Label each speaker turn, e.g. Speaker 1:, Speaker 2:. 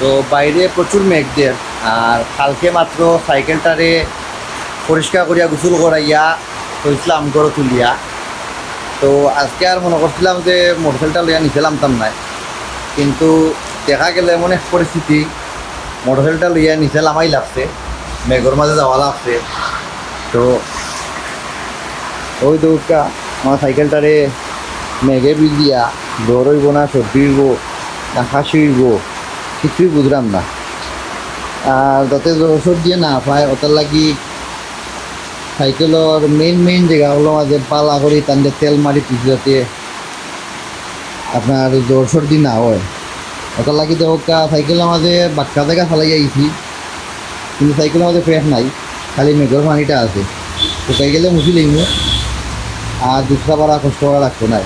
Speaker 1: তো বাইরে প্রচুর মেঘ দিয়ে আর কালকে মাত্র সাইকেলটারে পরিষ্কার করিয়া গোসল করাইয়া হয়েছিলাম গড় তুলিয়া তো আজকে আর মনে করছিলাম যে মোটরসাইকেলটা লইয়া নিছিলাম তাম নাই কিন্তু দেখা গেলে এমন এক পরিস্থিতি, মোটরসাইকেলটা লইয়া নিছিলাম আমাই লাগছে, মেঘর মাঝে যাওয়া লাগছে। তো ওই দৌড়টা আমার সাইকেলটারে মেঘে বিল দিয়া, দৌড়ইব না, সর্দি না হইব কিছুই বুঝলাম না। আর যাতে ওষুধ দিয়ে না পায় ওটার লাগি সাইকেলের মেইন মেইন জায়গাগুলো মাঝে পালা করি তান্ডে তেল মারি পিছু যাতে আপনার জ্বর সর্দি না হয়। ওটার লাগি তো সাইকেলের মাঝে বাক্কা জায়গা ফালাই আইছি কিন্তু সাইকেলের মাঝে ফ্রেশ নাই, খালি মেঘর পানিটা আছে। শুকাই গেলে মুছি লিখব আর দুসরা পারা কষ্ট করা লাগতো না